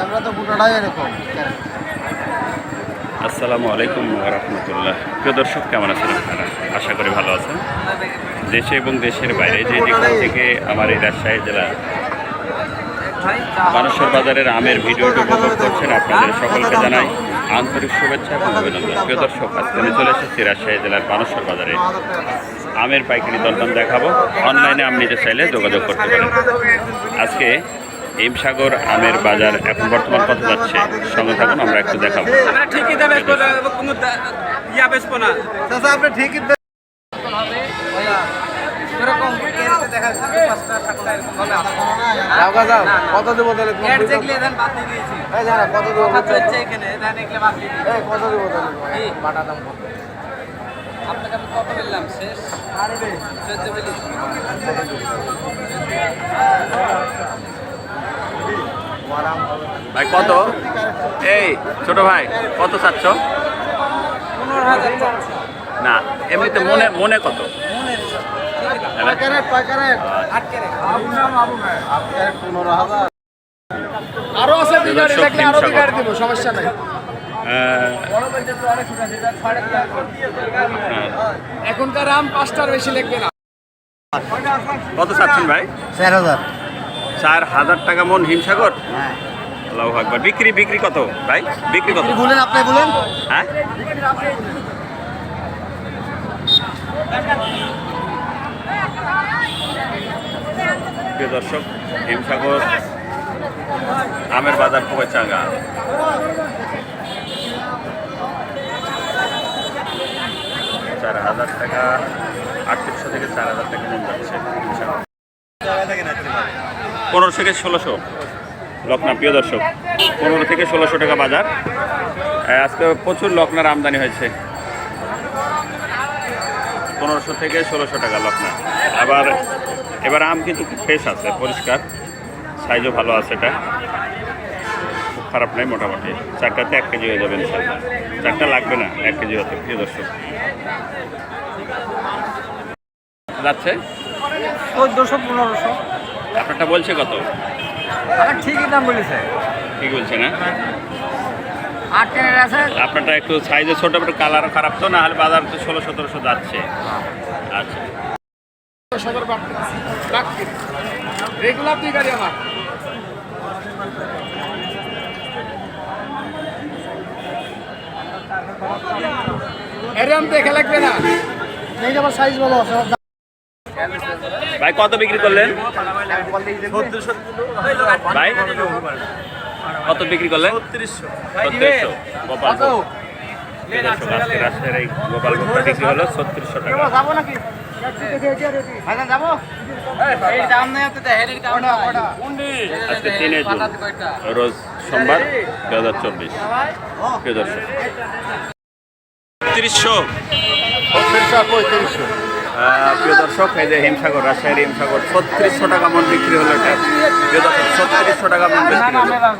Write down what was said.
আমরা তো গোটাটাই এরকম। আসসালামু আলাইকুম রহমতুল্লাহ। প্রিয় দর্শক কেমন আছেন আপনারা? আশা করি ভালো আছেন। দেশে এবং দেশের বাইরে যে যেখান থেকে আমার এই রাজশাহী জেলা মানুষের বাজারের আমের ভিডিওটি উপভোগ করছেন আপনাদের সকলকে জানাই আন্তরিক শুভেচ্ছা এবং অভিনন্দন। প্রিয় দর্শক আজকে আমি চলে এসেছি রাজশাহী জেলার মানুষের বাজারে। আমের পাইকারি দরদাম দেখাবো। অনলাইনে আম নিতে চাইলে যোগাযোগ করতে পারেন। আজকে হিমসাগর আমের বাজার এখন বর্তমান কত যাচ্ছে? সঙ্গে থাকুন আমরা একটু দেখাবো। ইয়া কত দেবো তাহলে কত দেবো দেবো। বাটা দাম আপনাকে আমি বললাম? শেষ? চোদ্দ বলি। ভাই কত? এই ছোট ভাই কত চাচ্ছ? না এমনিতে মনে মনে কত? আরও আছে আরও দিব সমস্যা নাই। হ্যাঁ। এখনকার আম পাঁচটার বেশি লাগবে না। কত চাচ্ছেন ভাই? চার হাজার। চার হাজার টাকা মন হিমসাগর? হ্যাঁ। আল্লাহু আকবার। বিক্রি বিক্রি কত ভাই? বিক্রি কত? বলেন আপনি বলেন। হ্যাঁ? প্রিয় দর্শক হিমসাগর আমের বাজার খুবই চাঙ্গা চার হাজার টাকা আটত্রিশশো থেকে চার হাজার টাকা মন যাচ্ছে হিমসাগর। পনেরো থেকে ষোলোশো। লকনা প্রিয় দর্শক পনেরো থেকে ষোলোশো টাকা বাজার। আজকে প্রচুর লকনার আমদানি হয়েছে। পনেরোশো থেকে ষোলোশো টাকা লকনা আবার এবার আম কিন্তু খুব ফ্রেশ আছে পরিষ্কার। সাইজও ভালো আছে এটা। খুব খারাপ নাই মোটামুটি। চারটাতে এক কেজি হয়ে যাবে ইনশাল্লাহ চারটা লাগবে না এক কেজি হতে প্রিয় দর্শক। যাচ্ছে? চোদ্দশো পনেরোশো। আপনারটা বলছে কত? আমার ঠিকই দাম বলেছে। ঠিক বলছে না আছে। আপনারটা একটু সাইজে ছোটো একটু কালার খারাপ তো না হলে বাজার তো ষোলো সতেরোশো যাচ্ছে। আচ্ছা। রেগুলার আমার। এরম দেখে লাগবে না। এই আমার সাইজ ভালো আছে। ভাই কত বিক্রি করলেন? ভাই কত বিক্রি করলেন? ছত্রিশশো। রাজশাহীর এই গোপালভোগটা বিক্রি হলো ছত্রিশশো টাকা। আজকে তিনে জুন রোজ সোমবার দু হাজার চব্বিশ। প্রিয় দর্শক। তিরিশশো। পঁয়ত্রিশশো। প্রিয় দর্শক, এই যে হিমসাগর, রাজশাহীর হিমসাগর, ছত্রিশশো টাকা মন বিক্রি হলো এটা। প্রিয় দর্শক, ছত্রিশশো টাকা মন বিক্রি হলো।